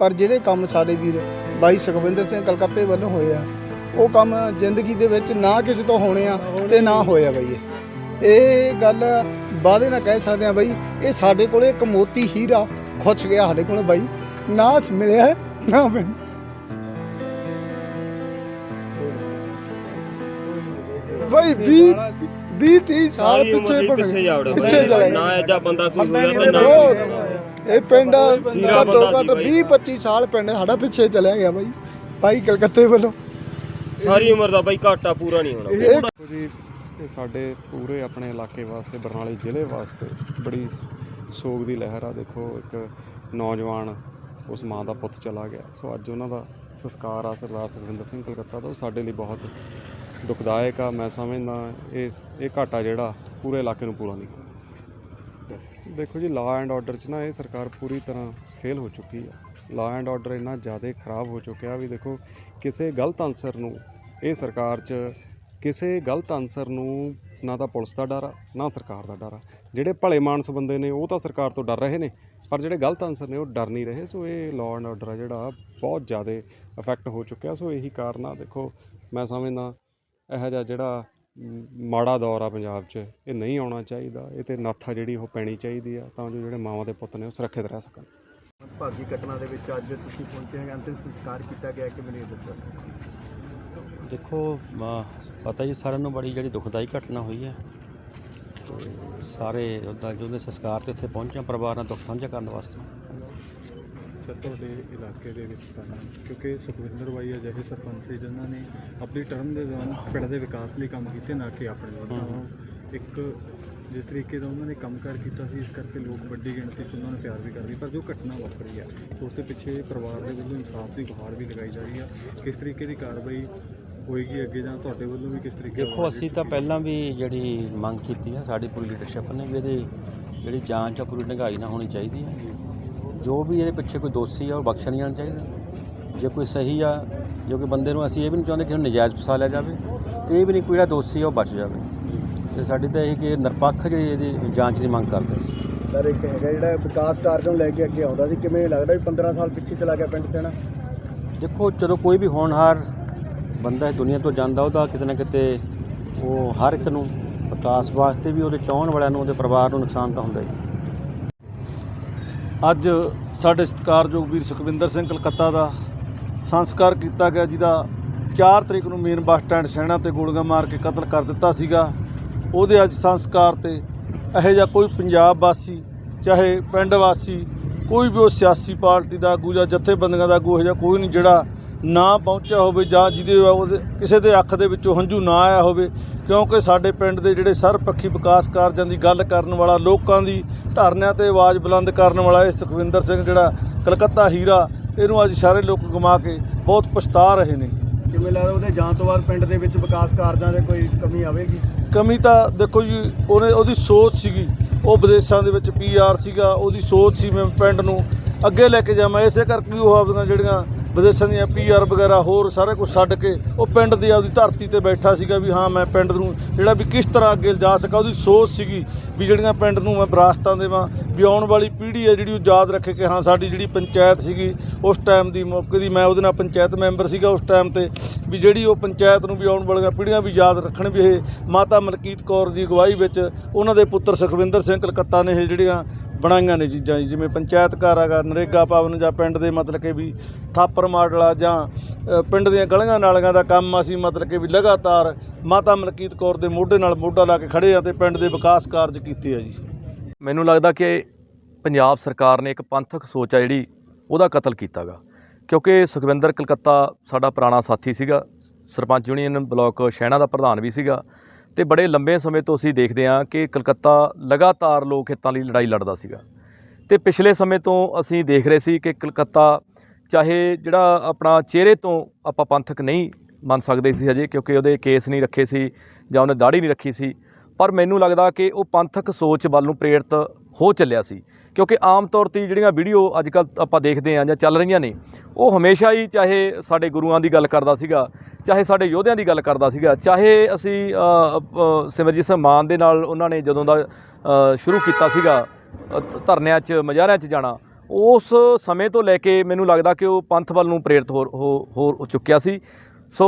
ਪਰ ਜਿਹੜੇ ਕੰਮ ਸਾਡੇ ਵੀਰ ਬਾਈ ਸੁਖਵਿੰਦਰ ਸਿੰਘ ਕਲਕੱਤੇ ਵੱਲੋਂ ਹੋਏ ਆ ਉਹ ਕੰਮ ਜ਼ਿੰਦਗੀ ਦੇ ਵਿੱਚ ਨਾ ਕਿਸੇ ਤੋਂ ਹੋਣੇ ਆ ਤੇ ਨਾ ਹੋਇਆ ਬਈ ਇਹ। ਇਹ ਗੱਲ ਵਾਅਦੇ ਨਾਲ ਕਹਿ ਸਕਦੇ ਆ ਬਈ ਇਹ ਸਾਡੇ ਕੋਲੇ ਇੱਕ ਮੋਤੀ ਹੀਰਾ ਖੁੱਚ ਗਿਆ ਸਾਡੇ ਕੋਲੇ ਬਾਈ ਨਾ ਮਿਲਿਆ ਨਾ ਮਿਲ ਬਈ 20 20 30 ਸਾਲ ਪਿੱਛੇ ਪਿੱਛੇ ਜਾਵੜੇ ਨਾ ਐਜਾ ਬੰਦਾ ਕੋਈ ਹੋਇਆ ਤੇ ਨਾ ਇਹ ਪਿੰਡ ਘੱਟੋ ਘੱਟ ਸੀ 20 25 ਸਾਲ ਪਿੰਡ ਸਾਡਾ ਪਿੱਛੇ ਚਲਿਆ ਗਿਆ ਬਾਈ। ਭਾਈ ਕਲਕੱਤੇ ਵੱਲੋਂ। ਸਾਰੀ ਉਮਰ ਦਾ ਬਾਈ ਘਾਟਾ ਪੂਰਾ ਨਹੀਂ ਹੋਣਾ। ਜੀ ਇਹ ਸਾਡੇ ਪੂਰੇ ਆਪਣੇ ਇਲਾਕੇ ਵਾਸਤੇ ਬਰਨਾਲੇ ਜ਼ਿਲ੍ਹੇ ਵਾਸਤੇ ਬੜੀ ਸੋਗ ਦੀ ਲਹਿਰ ਆ। ਦੇਖੋ ਇੱਕ ਨੌਜਵਾਨ ਉਸ ਮਾਂ ਦਾ ਪੁੱਤ ਚਲਾ ਗਿਆ। ਸੋ ਅੱਜ ਉਹਨਾਂ ਦਾ ਸੰਸਕਾਰ ਆ ਸਰਦਾਰ ਸੁਖਵਿੰਦਰ ਸਿੰਘ ਕਲਕੱਤਾ ਦਾ ਉਹ ਸਾਡੇ ਲਈ ਬਹੁਤ ਦੁਖਦਾਇਕ ਆ। ਮੈਂ ਸਮਝਦਾ ਇਹ ਇਹ ਘਾਟਾ ਜਿਹੜਾ ਪੂਰੇ ਇਲਾਕੇ ਨੂੰ ਪੂਰਾ ਨਹੀਂ। ਦੇਖੋ ਜੀ ਲਾਅ ਐਂਡ ਆਰਡਰ 'ਚ ਨਾ ਇਹ ਸਰਕਾਰ ਪੂਰੀ ਤਰ੍ਹਾਂ ਫੇਲ ਹੋ ਚੁੱਕੀ ਆ। ਲਾਅ ਐਂਡ ਆਰਡਰ ਇੰਨਾ ਜ਼ਿਆਦਾ ਖਰਾਬ ਹੋ ਚੁੱਕਿਆ ਵੀ ਦੇਖੋ, ਕਿਸੇ ਗਲਤ ਅਨਸਰ ਨੂੰ ਇਹ ਸਰਕਾਰ 'ਚ ਕਿਸੇ ਗਲਤ ਅਨਸਰ ਨੂੰ ਨਾ ਤਾਂ ਪੁਲਿਸ ਦਾ ਡਰ ਆ, ਨਾ ਸਰਕਾਰ ਦਾ ਡਰ ਆ। ਜਿਹੜੇ ਭਲੇ ਮਾਨਸ ਬੰਦੇ ਨੇ, ਉਹ ਤਾਂ ਸਰਕਾਰ ਤੋਂ ਡਰ ਰਹੇ ਨੇ, ਪਰ ਜਿਹੜੇ ਗਲਤ ਅਨਸਰ ਨੇ, ਉਹ ਡਰ ਨਹੀਂ ਰਹੇ। ਸੋ ਇਹ ਲਾਅ ਐਂਡ ਆਰਡਰ ਆ ਜਿਹੜਾ, ਬਹੁਤ ਜ਼ਿਆਦਾ ਇਫੈਕਟ ਹੋ ਚੁੱਕਿਆ। ਸੋ ਇਹੀ ਕਾਰਨ ਆ, ਦੇਖੋ, ਮੈਂ ਸਮਝਦਾ, ਇਹੋ ਜਿਹਾ ਜਿਹੜਾ ਮਾੜਾ ਦੌਰ ਆ ਪੰਜਾਬ 'ਚ ਇਹ ਨਹੀਂ ਆਉਣਾ ਚਾਹੀਦਾ। ਇਹ ਤੇ ਨੱਥ ਆ ਜਿਹੜੀ ਉਹ ਪੈਣੀ ਚਾਹੀਦੀ ਆ ਤਾਂ ਜੋ ਜਿਹੜੇ ਮਾਵਾਂ ਦੇ ਪੁੱਤ ਨੇ ਉਹ ਸੁਰੱਖਿਅਤ ਰਹਿ ਸਕਣ। ਭਾਗੀ ਘਟਨਾ ਦੇ ਵਿੱਚ ਅੱਜ ਤੁਸੀਂ ਪਹੁੰਚੇ ਹੋ ਅੰਤਿਮ ਸੰਸਕਾਰ ਕੀਤਾ ਗਿਆ ਕਿ ਮੈਨੂੰ ਦੱਸੋ ਦੇਖੋ ਪਤਾ ਹੀ ਸਾਰਿਆਂ ਨੂੰ ਬੜੀ ਜਿਹੜੀ ਦੁਖਦਾਈ ਘਟਨਾ ਹੋਈ ਹੈ। ਸਾਰੇ ਉਹਦਾ ਜੋ ਉਹਦੇ ਸੰਸਕਾਰ ਤੇ ਇੱਥੇ ਪਹੁੰਚੇ ਪਰਿਵਾਰ ਨਾਲ ਦੁੱਖ ਸਾਂਝਾ ਕਰਨ ਵਾਸਤੇ। ਦੇ ਇਲਾਕੇ ਦੇ ਵਿੱਚ ਤਾਂ ਕਿਉਂਕਿ ਸੁਖਵਿੰਦਰ ਬਾਈ ਅਜਿਹੇ ਸਰਪੰਚ ਸੀ ਜਿਨ੍ਹਾਂ ਨੇ ਆਪਣੀ ਟਰਮ ਦੇ ਦੌਰਾਨ ਪਿੰਡ ਦੇ ਵਿਕਾਸ ਲਈ ਕੰਮ ਕੀਤੇ ਨਾ ਕਿ ਆਪਣੇ ਨੂੰ ਇੱਕ ਜਿਸ ਤਰੀਕੇ ਦਾ ਉਹਨਾਂ ਨੇ ਕੰਮਕਾਰ ਕੀਤਾ ਸੀ ਇਸ ਕਰਕੇ ਲੋਕ ਵੱਡੀ ਗਿਣਤੀ 'ਚ ਉਹਨਾਂ ਨੂੰ ਪਿਆਰ ਵੀ ਕਰਦੇ ਪਰ ਜੋ ਘਟਨਾ ਵਾਪਰੀ ਹੈ ਉਸ ਦੇ ਪਿੱਛੇ ਪਰਿਵਾਰ ਦੇ ਵੱਲੋਂ ਇਨਸਾਫ ਦੀ ਗੁਹਾਰ ਵੀ ਲਗਾਈ ਜਾ ਰਹੀ ਹੈ ਕਿਸ ਤਰੀਕੇ ਦੀ ਕਾਰਵਾਈ ਹੋਏਗੀ ਅੱਗੇ ਜਾਂ ਤੁਹਾਡੇ ਵੱਲੋਂ ਵੀ ਕਿਸ ਤਰੀਕੇ ਦੇਖੋ ਅਸੀਂ ਤਾਂ ਪਹਿਲਾਂ ਵੀ ਜਿਹੜੀ ਮੰਗ ਕੀਤੀ ਹੈ ਸਾਡੀ ਪੂਰੀ ਲੀਡਰਸ਼ਿਪ ਨੇ ਵੀ ਇਹਦੀ ਜਿਹੜੀ ਜਾਂਚ ਆ ਪੂਰੀ ਡੰਗਾਈ ਨਾਲ ਹੋਣੀ ਚਾਹੀਦੀ ਹੈ ਜੋ ਵੀ ਇਹਦੇ ਪਿੱਛੇ ਕੋਈ ਦੋਸ਼ੀ ਆ ਉਹ ਬਖਸ਼ਿਆ ਨਹੀਂ ਜਾਣਾ ਚਾਹੀਦਾ। ਜੇ ਕੋਈ ਸਹੀ ਆ ਜੋ ਕਿ ਬੰਦੇ ਨੂੰ ਅਸੀਂ ਇਹ ਵੀ ਨਹੀਂ ਚਾਹੁੰਦੇ ਕਿ ਉਹਨੂੰ ਨਜਾਇਜ਼ ਫਸਾ ਲਿਆ ਜਾਵੇ ਤੇ ਇਹ ਵੀ ਨਹੀਂ ਕੋਈ ਜਿਹੜਾ ਦੋਸ਼ੀ ਆ ਉਹ ਬਚ ਜਾਵੇ। ਤੇ ਸਾਡੀ ਤਾਂ ਇਹ ਕਿ ਨਿਰਪੱਖ ਜਿਹੜੀ ਇਹਦੀ ਜਾਂਚ ਦੀ ਮੰਗ ਕਰਦੇ ਸੀ ਸਰ ਇੱਕ ਹੈਗਾ ਜਿਹੜਾ ਵਿਕਾਸ ਕਾਰਜ ਨੂੰ ਲੈ ਕੇ ਅੱਗੇ ਆਉਂਦਾ ਸੀ ਕਿਵੇਂ ਲੱਗਦਾ ਵੀ 15 ਸਾਲ ਪਿੱਛੇ ਚਲਾ ਗਿਆ ਪਿੰਡ ਨਾ? ਦੇਖੋ ਜਦੋਂ ਕੋਈ ਵੀ ਹੋਣਹਾਰ ਬੰਦਾ ਇਸ ਦੁਨੀਆ ਤੋਂ ਜਾਂਦਾ ਉਹਦਾ ਕਿਤੇ ਨਾ ਕਿਤੇ ਉਹ ਹਰ ਇੱਕ ਨੂੰ ਵਿਕਾਸ ਵਾਸਤੇ ਵੀ ਉਹਦੇ ਚਾਹਣ ਵਾਲਿਆਂ ਨੂੰ ਉਹਦੇ ਪਰਿਵਾਰ ਨੂੰ ਨੁਕਸਾਨ ਤਾਂ ਹੁੰਦਾ ਹੀ। ਅੱਜ ਸਾਡੇ ਸਤਿਕਾਰਯੋਗ ਵੀਰ ਸੁਖਵਿੰਦਰ ਸਿੰਘ ਕਲਕੱਤਾ ਦਾ ਸੰਸਕਾਰ ਕੀਤਾ ਗਿਆ, ਜਿਹਦਾ 4 ਤਰੀਕ ਨੂੰ ਮੇਨ ਬੱਸ ਸਟੈਂਡ ਸ਼ਹਿਣਾ ਤੇ ਗੋਲੀਆਂ ਮਾਰ ਕੇ ਕਤਲ ਕਰ ਦਿੱਤਾ ਸੀਗਾ। ਉਹਦੇ ਅੱਜ ਸੰਸਕਾਰ ਤੇ ਇਹੋ ਜਿਹਾ ਕੋਈ ਪੰਜਾਬ ਵਾਸੀ, ਚਾਹੇ ਪਿੰਡ ਵਾਸੀ, ਕੋਈ ਵੀ ਉਹ ਸਿਆਸੀ ਪਾਰਟੀ ਦਾ ਆਗੂ ਜਾਂ ਜਥੇਬੰਦੀਆਂ ਦਾ ਆਗੂ ਇਹੋ ਜਿਹਾ ਕੋਈ ਨਹੀਂ ਜਿਹੜਾ ਨਾ ਪਹੁੰਚਿਆ ਹੋਵੇ ਜਾਂ ਜਿਹਦੇ ਉਹਦੇ ਕਿਸੇ ਦੇ ਅੱਖ ਦੇ ਵਿੱਚੋਂ ਹੰਝੂ ਨਾ ਆਇਆ ਹੋਵੇ ਕਿਉਂਕਿ ਸਾਡੇ ਪਿੰਡ ਦੇ ਜਿਹੜੇ ਸਰਬਪੱਖੀ ਵਿਕਾਸ ਕਾਰਜਾਂ ਦੀ ਗੱਲ ਕਰਨ ਵਾਲਾ ਲੋਕਾਂ ਦੀ ਧਰਨਿਆਂ ਤੇ ਆਵਾਜ਼ ਬੁਲੰਦ ਕਰਨ ਵਾਲਾ ਇਹ ਸੁਖਵਿੰਦਰ ਸਿੰਘ ਜਿਹੜਾ ਕਲਕੱਤਾ ਹੀਰਾ ਇਹਨੂੰ ਅੱਜ ਸਾਰੇ ਲੋਕ ਗਮਾ ਕੇ ਬਹੁਤ ਪਛਤਾ ਰਹੇ ਨੇ। ਕਿਵੇਂ ਲੱਗਦਾ ਉਹਦੇ ਜਾਣ ਤੋਂ ਬਾਅਦ ਪਿੰਡ ਦੇ ਵਿੱਚ ਵਿਕਾਸ ਕਾਰਜਾਂ ਦੇ ਕੋਈ ਕਮੀ ਆਵੇਗੀ? ਕਮੀ ਤਾਂ ਦੇਖੋ ਜੀ ਉਹਨੇ ਉਹਦੀ ਸੋਚ ਸੀਗੀ ਉਹ ਵਿਦੇਸ਼ਾਂ ਦੇ ਵਿੱਚ ਪੀਆਰ ਸੀਗਾ ਉਹਦੀ ਸੋਚ ਸੀ ਮੈਂ ਪਿੰਡ ਨੂੰ ਅੱਗੇ ਲੈ ਕੇ ਜਾਵਾਂ ਇਸੇ ਕਰਕੇ ਉਹ ਆਪਦੀਆਂ ਜਿਹੜੀਆਂ ਵਿਦੇਸ਼ਾਂ ਦੀਆਂ ਪੀਆਰ ਵਗੈਰਾ ਹੋਰ ਸਾਰਾ ਕੁਝ ਛੱਡ ਕੇ ਉਹ ਪਿੰਡ ਦੀ ਆਪਦੀ ਧਰਤੀ ਤੇ ਬੈਠਾ ਸੀਗਾ ਵੀ ਹਾਂ ਮੈਂ ਪਿੰਡ ਨੂੰ ਜਿਹੜਾ ਵੀ ਕਿਸ ਤਰ੍ਹਾਂ ਅੱਗੇ ਜਾ ਸਕਾਂ, ਉਹਦੀ ਸੋਚ ਸੀਗੀ ਵੀ ਜਿਹੜੀਆਂ ਪਿੰਡ ਨੂੰ ਮੈਂ ਵਿਰਾਸਤਾਂ ਦੇਵਾਂ, ਵੀ ਆਉਣ ਵਾਲੀ ਪੀੜ੍ਹੀ ਹੈ ਜਿਹੜੀ ਉਹ ਯਾਦ ਰੱਖੇ ਕਿ ਹਾਂ ਸਾਡੀ ਜਿਹੜੀ ਪੰਚਾਇਤ ਸੀਗੀ, ਉਸ ਟਾਈਮ ਦੀ ਮੌਕੇ ਦੀ ਮੈਂ ਉਹਦੇ ਨਾਲ ਪੰਚਾਇਤ ਮੈਂਬਰ ਸੀਗਾ ਉਸ ਟਾਈਮ ਤੇ, ਵੀ ਜਿਹੜੀ ਉਹ ਪੰਚਾਇਤ ਨੂੰ ਵੀ ਆਉਣ ਵਾਲੀਆਂ ਪੀੜ੍ਹੀਆਂ ਵੀ ਯਾਦ ਰੱਖਣ ਵੀ ਇਹ ਮਾਤਾ ਮਲਕੀਤ ਕੌਰ ਦੀ ਅਗਵਾਈ ਵਿੱਚ ਉਹਨਾਂ ਦੇ ਪੁੱਤਰ ਸੁਖਵਿੰਦਰ ਸਿੰਘ ਕਲਕੱਤਾ ਨੇ ਇਹ ਜਿਹੜੀਆਂ ਬਣਾਈਆਂ ਨੇ ਚੀਜ਼ਾਂ ਜੀ, ਜਿਵੇਂ ਪੰਚਾਇਤ ਘਰ ਹੈਗਾ ਨਰੇਗਾ ਭਵਨ ਜਾਂ ਪਿੰਡ ਦੇ ਮਤਲਬ ਕਿ ਵੀ ਥਾਪਰ ਮਾਡਲਾ ਜਾਂ ਅ, ਪਿੰਡ ਦੀਆਂ ਗਲੀਆਂ ਨਾਲੀਆਂ ਦਾ ਕੰਮ ਅਸੀਂ ਮਤਲਬ ਕਿ ਵੀ ਲਗਾਤਾਰ ਮਾਤਾ ਮਲਕੀਤ ਕੌਰ ਦੇ ਮੋਢੇ ਨਾਲ ਮੋਢਾ ਲਾ ਕੇ ਖੜੇ ਆ ਤੇ ਪਿੰਡ ਦੇ ਵਿਕਾਸ ਕਾਰਜ ਕੀਤੇ ਆ ਜੀ। ਮੈਨੂੰ ਲੱਗਦਾ ਕਿ ਪੰਜਾਬ ਸਰਕਾਰ ਨੇ ਇੱਕ ਪੰਥਕ ਸੋਚ ਆ ਜਿਹੜੀ ਉਹਦਾ ਕਤਲ ਕੀਤਾਗਾ। ਕਿਉਂਕਿ ਸੁਖਵਿੰਦਰ ਕਲਕੱਤਾ ਸਾਡਾ ਪੁਰਾਣਾ ਸਾਥੀ ਸੀਗਾ ਸਰਪੰਚ ਯੂਨੀਅਨ ਬਲਾਕ ਸ਼ਹਿਣਾ ਦਾ ਪ੍ਰਧਾਨ ਵੀ ਸੀਗਾ। ਤੇ ਬੜੇ ਲੰਬੇ ਸਮੇਂ ਤੋਂ ਅਸੀਂ ਦੇਖਦੇ ਹਾਂ ਕਿ ਕਲਕੱਤਾ ਲਗਾਤਾਰ ਲੋਕ ਹਿੱਤਾਂ ਲਈ ਲੜਾਈ ਲੜਦਾ ਸੀਗਾ। ਤੇ ਪਿਛਲੇ ਸਮੇਂ ਤੋਂ ਅਸੀਂ ਦੇਖ ਰਹੇ ਸੀ ਕਿ ਕਲਕੱਤਾ ਚਾਹੇ ਜਿਹੜਾ ਆਪਣਾ ਚਿਹਰੇ ਤੋਂ ਆਪਾਂ ਪੰਥਕ ਨਹੀਂ ਮੰਨ ਸਕਦੇ ਸੀ ਹਜੇ, ਕਿਉਂਕਿ ਉਹਦੇ ਕੇਸ ਨਹੀਂ ਰੱਖੇ ਸੀ ਜਾਂ ਉਹਨੇ ਦਾੜੀ ਨਹੀਂ ਰੱਖੀ ਸੀ, ਪਰ ਮੈਨੂੰ ਲੱਗਦਾ ਕਿ ਉਹ ਪੰਥਕ ਸੋਚ ਵੱਲ ਨੂੰ ਪ੍ਰੇਰਿਤ ਹੋ ਚੱਲਿਆ ਸੀ। ਕਿਉਂਕਿ ਆਮ ਤੌਰ ਤੇ ਜਿਹੜੀਆਂ ਵੀਡੀਓ ਅੱਜ ਕੱਲ ਆਪਾਂ ਦੇਖਦੇ ਹਾਂ ਜਾਂ ਚੱਲ ਰਹੀਆਂ ਨੇ, ਉਹ ਹਮੇਸ਼ਾ ਹੀ ਚਾਹੇ ਸਾਡੇ ਗੁਰੂਆਂ ਦੀ ਗੱਲ ਕਰਦਾ ਸੀਗਾ, ਚਾਹੇ ਸਾਡੇ ਯੋਧਿਆਂ ਦੀ ਗੱਲ ਕਰਦਾ ਸੀਗਾ, ਚਾਹੇ ਅਸੀਂ ਸਿਮਰਜੀਤ ਸਿੰਘ ਮਾਨ ਦੇ ਨਾਲ ਉਹਨਾਂ ਨੇ ਜਦੋਂ ਦਾ ਸ਼ੁਰੂ ਕੀਤਾ ਸੀਗਾ ਧਰਨਿਆਂ 'ਚ, ਮਜ਼ਾਰਿਆਂ 'ਚ ਜਾਣਾ, ਉਸ ਸਮੇਂ ਤੋਂ ਲੈ ਕੇ ਮੈਨੂੰ ਲੱਗਦਾ ਕਿ ਉਹ ਪੰਥ ਵੱਲ ਨੂੰ ਪ੍ਰੇਰਿਤ ਹੋ ਹੋ ਹੋ ਚੁੱਕਿਆ ਸੀ। ਸੋ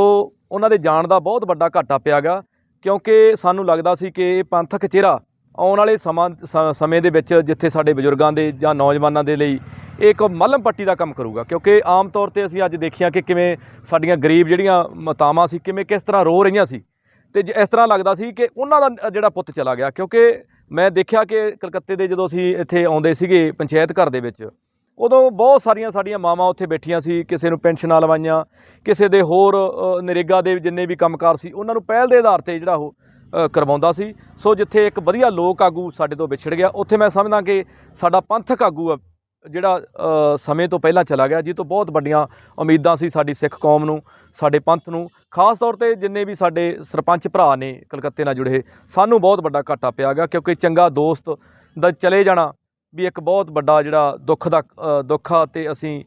ਉਹਨਾਂ ਦੇ ਜਾਣ ਦਾ ਬਹੁਤ ਵੱਡਾ ਘਾਟਾ ਪਿਆਗਾ ਕਿਉਂਕਿ ਸਾਨੂੰ ਲੱਗਦਾ ਸੀ ਕਿ ਇਹ ਪੰਥਕ ਚਿਹਰਾ ਆਉਣ ਵਾਲੇ ਸਮਾਂ ਸ- ਸਮੇਂ ਦੇ ਵਿੱਚ ਜਿੱਥੇ ਸਾਡੇ ਬਜ਼ੁਰਗਾਂ ਦੇ ਜਾਂ ਨੌਜਵਾਨਾਂ ਦੇ ਲਈ ਇਹ ਇੱਕ ਮੱਲਮ ਪੱਟੀ ਦਾ ਕੰਮ ਕਰੂਗਾ, ਕਿਉਂਕਿ ਆਮ ਤੌਰ ਤੇ ਅਸੀਂ ਅੱਜ ਦੇਖਿਆ ਕਿ ਕਿਵੇਂ ਸਾਡੀਆਂ ਗਰੀਬ ਜਿਹੜੀਆਂ ਮਾਤਾਵਾਂ ਸੀ, ਕਿਵੇਂ ਕਿਸ ਤਰ੍ਹਾਂ ਰੋ ਰਹੀਆਂ ਸੀ। ਤੇ ਜ- ਇਸ ਤਰ੍ਹਾਂ ਲੱਗਦਾ ਸੀ ਕਿ ਉਹਨਾਂ ਦਾ ਜਿਹੜਾ ਪੁੱਤ ਚਲਾ ਗਿਆ, ਕਿਉਂਕਿ ਮੈਂ ਦੇਖਿਆ ਕਿ ਕਲਕੱਤੇ ਦੇ ਜਦੋਂ ਅਸੀਂ ਇੱਥੇ ਆਉਂਦੇ ਸੀਗੇ ਪੰਚਾਇਤ ਘਰ ਦੇ ਵਿੱਚ, ਉਦੋਂ ਬਹੁਤ ਸਾਰੀਆਂ ਸਾਡੀਆਂ ਮਾਵਾਂ ਉੱਥੇ ਬੈਠੀਆਂ ਸੀ, ਕਿਸੇ ਨੂੰ ਪੈਨਸ਼ਨਾਂ ਲਵਾਈਆਂ, ਕਿਸੇ ਦੇ ਹੋਰ ਨਰੇਗਾ ਦੇ ਜਿੰਨੇ ਵੀ ਕੰਮਕਾਰ ਸੀ, ਉਹਨਾਂ ਨੂੰ ਪਹਿਲ ਦੇ ਆਧਾਰ ਤੇ ਜਿਹੜਾ ਉਹ ਕਰਵਾਉਂਦਾ ਸੀ। ਸੋ ਜਿੱਥੇ ਇੱਕ ਵਧੀਆ ਲੋਕ ਆਗੂ ਸਾਡੇ ਤੋਂ ਵਿਛੜ ਗਿਆ ਉੱਥੇ ਮੈਂ ਸਮਝਦਾ ਕਿ ਸਾਡਾ ਪੰਥਕ ਆਗੂ ਜਿਹੜਾ ਸਮੇਂ ਤੋਂ ਪਹਿਲਾਂ ਚਲਾ ਗਿਆ ਜਿਹ ਤੋਂ ਬਹੁਤ ਵੱਡੀਆਂ ਉਮੀਦਾਂ ਸੀ ਸਾਡੀ ਸਿੱਖ ਕੌਮ ਨੂੰ ਸਾਡੇ ਪੰਥ ਨੂੰ। ਖਾਸ ਤੌਰ ਤੇ ਜਿੰਨੇ ਵੀ ਸਾਡੇ ਸਰਪੰਚ ਭਰਾ ਨੇ ਕਲਕੱਤੇ ਨਾਲ ਜੁੜੇ ਸਾਨੂੰ ਬਹੁਤ ਵੱਡਾ ਘਾਟਾ ਪਿਆ ਗਿਆ ਕਿਉਂਕਿ ਚੰਗਾ ਦੋਸਤ ਦਾ ਚਲੇ ਜਾਣਾ ਵੀ ਇੱਕ ਬਹੁਤ ਵੱਡਾ ਜਿਹੜਾ ਦੁੱਖ ਦਾ ਅ, ਦੁੱਖ ਆ ਤੇ ਅਸੀਂ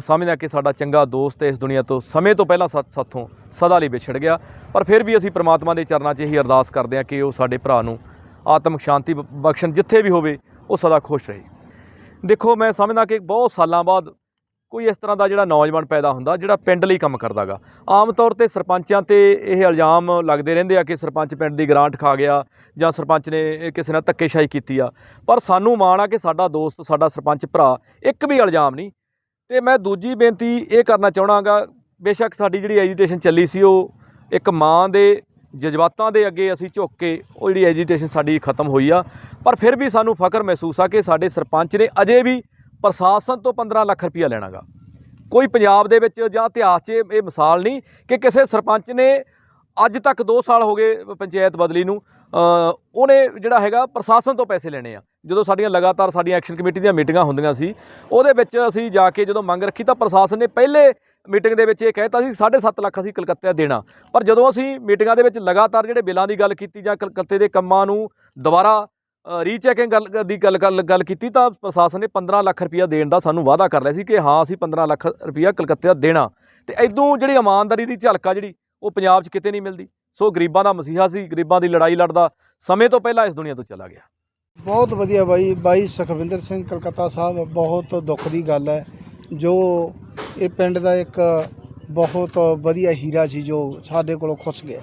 ਸਮਝਦੇ ਹਾਂ ਕਿ ਸਾਡਾ ਚੰਗਾ ਦੋਸਤ ਇਸ ਦੁਨੀਆ ਤੋਂ ਸਮੇਂ ਤੋਂ ਪਹਿਲਾਂ ਸਾ- ਸਾਥੋਂ ਸਦਾ ਲਈ ਵਿਛੜ ਗਿਆ। ਪਰ ਫਿਰ ਵੀ ਅਸੀਂ ਪ੍ਰਮਾਤਮਾ ਦੇ ਚਰਨਾਂ 'ਚ ਇਹੀ ਅਰਦਾਸ ਕਰਦੇ ਹਾਂ ਕਿ ਉਹ ਸਾਡੇ ਭਰਾ ਨੂੰ ਆਤਮਿਕ ਸ਼ਾਂਤੀ ਬ- ਬਖਸ਼ਣ, ਜਿੱਥੇ ਵੀ ਹੋਵੇ, ਉਹ ਸਦਾ ਖੁਸ਼ ਰਹੇ। ਦੇਖੋ, ਮੈਂ ਸਮਝਦਾ ਕਿ ਬਹੁਤ ਸਾਲਾਂ ਬਾਅਦ ਕੋਈ ਇਸ ਤਰ੍ਹਾਂ ਦਾ ਜਿਹੜਾ ਨੌਜਵਾਨ ਪੈਦਾ ਹੁੰਦਾ, ਜਿਹੜਾ ਪਿੰਡ ਲਈ ਕੰਮ ਕਰਦਾਗਾ ਆਮ ਤੌਰ ਤੇ ਸਰਪੰਚਾਂ ਤੇ ਇਹ ਇਲਜ਼ਾਮ ਲੱਗਦੇ ਰਹਿੰਦੇ ਆ ਕਿ ਸਰਪੰਚ ਪਿੰਡ ਦੀ ਗ੍ਰਾਂਟ ਖਾ ਗਿਆ ਜਾਂ ਸਰਪੰਚ ਨੇ ਕਿਸੇ ਨਾਲ ਧੱਕੇਸ਼ਾਹੀ ਕੀਤੀ ਆ। ਪਰ ਸਾਨੂੰ ਮਾਣ ਆ ਕਿ ਸਾਡਾ ਦੋਸਤ, ਸਾਡਾ ਸਰਪੰਚ ਭਰਾ ਇੱਕ ਵੀ ਇਲਜ਼ਾਮ ਨਹੀਂ ਤੇ ਮੈਂ ਦੂਜੀ ਬੇਨਤੀ ਇਹ ਕਰਨਾ ਚਾਹਣਾਗਾ, ਬੇਸ਼ੱਕ ਸਾਡੀ ਜਿਹੜੀ ਐਜੀਟੇਸ਼ਨ ਚੱਲੀ ਸੀ ਉਹ ਇੱਕ ਮਾਂ ਦੇ ਜਜ਼ਬਾਤਾਂ ਦੇ ਅੱਗੇ ਅਸੀਂ ਝੁੱਕ ਕੇ ਉਹ ਜਿਹੜੀ ਐਜੀਟੇਸ਼ਨ ਸਾਡੀ ਖਤਮ ਹੋਈ ਆ। ਪਰ ਫਿਰ ਵੀ ਸਾਨੂੰ ਫਖਰ ਮਹਿਸੂਸ ਆ ਕਿ ਸਾਡੇ ਸਰਪੰਚ ਨੇ ਅਜੇ ਵੀ ਪ੍ਰਸ਼ਾਸਨ ਤੋਂ 15 ਲੱਖ ਰੁਪਇਆ ਲੈਣਾਗਾ। ਕੋਈ ਪੰਜਾਬ ਦੇ ਵਿੱਚ ਜਾਂ ਇਤਿਹਾਸ 'ਚ ਇਹ ਇਹ ਮਿਸਾਲ ਨਹੀਂ ਕਿ ਕਿਸੇ ਸਰਪੰਚ ਨੇ ਅੱਜ ਤੱਕ 2 ਸਾਲ ਹੋ ਗਏ ਪੰਚਾਇਤ ਬਦਲੀ ਨੂੰ ਉਹਨੇ ਜਿਹੜਾ ਹੈਗਾ ਪ੍ਰਸ਼ਾਸਨ ਤੋਂ ਪੈਸੇ ਲੈਣੇ ਆ। ਜਦੋਂ ਸਾਡੀਆਂ ਲਗਾਤਾਰ ਸਾਡੀਆਂ ਐਕਸ਼ਨ ਕਮੇਟੀ ਦੀਆਂ ਮੀਟਿੰਗਾਂ ਹੁੰਦੀਆਂ ਸੀ, ਉਹਦੇ ਵਿੱਚ ਅਸੀਂ ਜਾ ਕੇ ਜਦੋਂ ਮੰਗ ਰੱਖੀ ਤਾਂ ਪ੍ਰਸ਼ਾਸਨ ਨੇ ਪਹਿਲੇ ਮੀਟਿੰਗ ਦੇ ਵਿੱਚ ਇਹ ਕਹਿਤਾ ਸੀ 7.5 ਲੱਖ ਅਸੀਂ ਕਲਕੱਤੇ ਦੇਣਾ। ਪਰ ਜਦੋਂ ਅਸੀਂ ਮੀਟਿੰਗਾਂ ਦੇ ਵਿੱਚ ਲਗਾਤਾਰ ਜਿਹੜੇ ਬਿੱਲਾਂ ਦੀ ਗੱਲ ਕੀਤੀ ਜਾਂ ਕਲਕੱਤੇ ਦੇ ਕੰਮਾਂ ਨੂੰ ਦੁਬਾਰਾ ਰੀਚੈਕਿੰਗ ਗੱਲ ਦੀ ਗੱਲ ਗੱਲ ਗੱਲ ਕੀਤੀ ਤਾਂ ਪ੍ਰਸ਼ਾਸਨ ਨੇ 15 ਲੱਖ ਰੁਪਇਆ ਦੇਣ ਦਾ ਸਾਨੂੰ ਵਾਅਦਾ ਕਰ ਲਿਆ ਸੀ ਕਿ ਹਾਂ, ਅਸੀਂ 15 ਲੱਖ ਰੁਪਇਆ ਕਲਕੱਤੇ ਦਾ ਦੇਣਾ। ਤੇ ਐਦੋਂ ਜਿਹੜੀ ਇਮਾਨਦਾਰੀ ਦੀ ਝਲਕਾ ਜਿਹੜੀ ਉਹ ਪੰਜਾਬ 'ਚ ਕਿਤੇ ਨਹੀਂ ਮਿਲਦੀ। ਸੋ ਗਰੀਬਾਂ ਦਾ ਮਸੀਹਾ ਸੀ, ਗਰੀਬਾਂ ਦੀ ਲੜਾਈ ਲੜਦਾ, ਸਮੇਂ ਤੋਂ ਪਹਿਲਾਂ ਇਸ ਦੁਨੀਆ ਤੋਂ ਚਲਾ ਗਿਆ। ਬਹੁਤ ਵਧੀਆ ਬਾਈ ਬਾਈ ਸੁਖਵਿੰਦਰ ਸਿੰਘ ਕਲਕੱਤਾ ਸਾਹਿਬ, ਬਹੁਤ ਦੁੱਖ ਦੀ ਗੱਲ ਹੈ। ਜੋ ਇਹ ਪਿੰਡ ਦਾ ਇੱਕ ਬਹੁਤ ਵਧੀਆ ਹੀਰਾ ਸੀ, ਜੋ ਸਾਡੇ ਕੋਲੋਂ ਖੁੱਸ ਗਿਆ।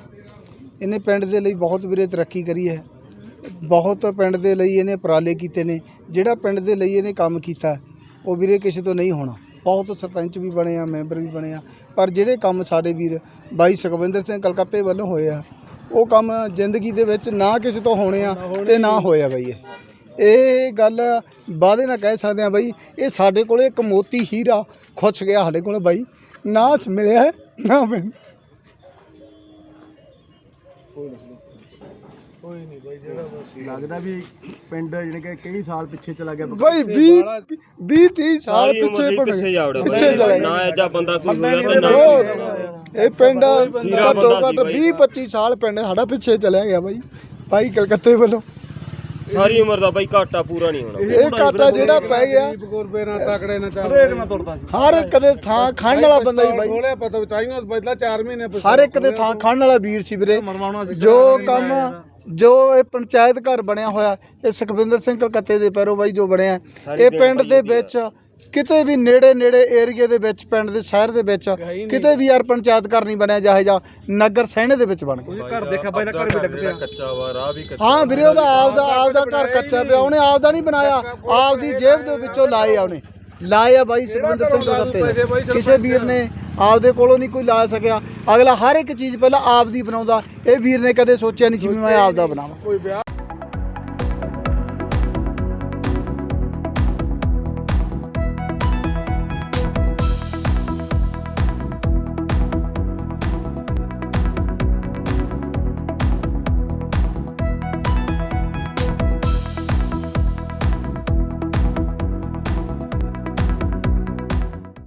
ਇਹਨੇ ਪਿੰਡ ਦੇ ਲਈ ਬਹੁਤ ਵੀਰੇ ਤਰੱਕੀ ਕਰੀ ਹੈ। ਬਹੁਤ ਪਿੰਡ ਦੇ ਲਈ ਇਹਨੇ ਉਪਰਾਲੇ ਕੀਤੇ ਨੇ। ਜਿਹੜਾ ਪਿੰਡ ਦੇ ਲਈ ਇਹਨੇ ਕੰਮ ਕੀਤਾ, ਉਹ ਵੀਰੇ ਕਿਸੇ ਤੋਂ ਨਹੀਂ ਹੋਣਾ। ਬਹੁਤ ਸਰਪੰਚ ਵੀ ਬਣੇ ਆ, ਮੈਂਬਰ ਵੀ ਬਣੇ ਆ। ਪਰ ਜਿਹੜੇ ਕੰਮ ਸਾਡੇ ਵੀਰ ਬਾਈ ਸੁਖਵਿੰਦਰ ਸਿੰਘ ਕਲਕੱਤੇ ਵੱਲੋਂ ਹੋਏ ਆ, ਉਹ ਕੰਮ ਜ਼ਿੰਦਗੀ ਦੇ ਵਿੱਚ ਨਾ ਕਿਸੇ ਤੋਂ ਹੋਣੇ ਆ ਤੇ ਨਾ ਹੋਇਆ ਬਈ ਇਹ। ਇਹ ਗੱਲ ਵਾਅਦੇ ਨਾਲ ਕਹਿ ਸਕਦੇ ਆ ਬਈ, ਇਹ ਸਾਡੇ ਕੋਲੇ ਇੱਕ ਮੋਤੀ ਹੀਰਾ ਖੁੱਚ ਗਿਆ ਸਾਡੇ ਕੋਲੇ ਬਾਈ। ਨਾ ਮਿਲਿਆ ਹੈ, ਨਾ ਮਿਲ ਲੱਗਦਾ ਵੀ ਪਿੰਡ ਜਿਹੜੇ ਕਿ ਕਈ ਸਾਲ ਪਿੱਛੇ ਚਲਾ ਗਿਆ ਬਾਈ 20 20 30 ਸਾਲ ਪਿੱਛੇ ਪਿੱਛੇ ਜਾਵੜੇ ਪਿੱਛੇ ਚਲੇ ਨਾ ਐਜਾ ਬੰਦਾ ਕੋਈ ਹੋਇਆ ਤੇ ਨਾ ਬਹੁਤ ਇਹ ਪਿੰਡ ਘੱਟੋ ਘੱਟ ਸੀ 20 25 ਸਾਲ ਪਿੰਡ ਸਾਡਾ ਪਿੱਛੇ ਚਲਿਆ ਗਿਆ ਬਾਈ ਭਾਈ ਕਲਕੱਤੇ ਵੱਲੋਂ। ਸਾਰੀ ਉਮਰ ਦਾ ਬਾਈ ਘਾਟਾ ਪੂਰਾ ਨਹੀਂ ਹੋਣਾ। ਇਹ ਘਾਟਾ ਜਿਹੜਾ ਪੈ ਗਿਆ। ਗੁਰਬੇ ਨਾਲ ਤਕੜੇ ਨਾਲ ਹਰੇਕ ਨਾਲ ਤੁਰਦਾ ਸੀ। ਹਰ ਇੱਕ ਦੇ ਥਾਂ ਖੰਡ ਵਾਲਾ ਬੰਦਾ ਹੀ ਬਾਈ। ਥੋੜ੍ਹਾ ਪਤਾ ਚਾਹੀਦਾ ਬਦਲਾ 4 ਮਹੀਨੇ ਹਰ ਇੱਕ ਦੇ ਥਾਂ ਖੰਡ ਵਾਲਾ ਵੀਰ ਸੀ ਵੀਰੇ। ਮਰਵਾਉਣਾ ਸੀ ਜੋ ਕੰਮ ਜੋ ਇਹ ਪੰਚਾਇਤ ਘਰ ਬਣਿਆ ਹੋਇਆ ਇਹ ਸੁਖਵਿੰਦਰ ਸਿੰਘ ਕਲਕੱਤੇ ਦੇ ਪੈਰੋ ਬਾਈ ਜੋ ਬਣਿਆ ਇਹ ਪਿੰਡ ਦੇ ਵਿੱਚ ਕਿਤੇ ਵੀ ਨੇੜੇ ਨੇੜੇ ਏਰੀਏ ਦੇ ਵਿੱਚ ਪਿੰਡ ਦੇ ਸ਼ਹਿਰ ਦੇ ਵਿੱਚ ਕਿਤੇ ਵੀ ਯਾਰ ਪੰਚਾਇਤ ਘਰ ਨਹੀਂ ਬਣਿਆ ਜਿਹੇ ਜਾਂ ਨਗਰ ਸੈਣੇ ਦੇ ਵਿੱਚ ਬਣ ਗਿਆ। ਘਰ ਦੇਖਿਆ ਬਾਈ ਦਾ ਘਰ ਵੀ ਡਿੱਗ ਪਿਆ। ਕੱਚਾ ਵਾ ਰਾਹ ਵੀ ਕੱਚਾ ਹਾਂ ਵੀਰੇ ਉਹਦਾ ਆਪਦਾ ਆਪਦਾ ਘਰ ਕੱਚਾ ਪਿਆ ਉਹਨੇ ਆਪਦਾ ਨਹੀਂ ਬਣਾਇਆ। ਆਪਦੀ ਜੇਬ ਦੇ ਵਿੱਚੋਂ ਲਾਏ ਆ ਉਹਨੇ। ਲਾਏ ਆ ਬਾਈ ਸੁਖਵਿੰਦਰ ਸਿੰਘ ਨੇ। ਕਿਸੇ ਵੀਰ ਨੇ ਆਪਦੇ ਕੋਲੋਂ ਨਹੀਂ ਕੋਈ ਲਾ ਸਕਿਆ। ਅਗਲਾ ਹਰ ਇੱਕ ਚੀਜ਼ ਪਹਿਲਾਂ ਆਪਦੀ ਬਣਾਉਂਦਾ। ਇਹ ਵੀਰ ਨੇ ਕਦੇ ਸੋਚਿਆ ਨਹੀਂ ਸੀ ਵੀ ਮੈਂ ਆਪਦਾ ਬਣਾਵਾਂ। ਕੋਈ ਵਿਆਹ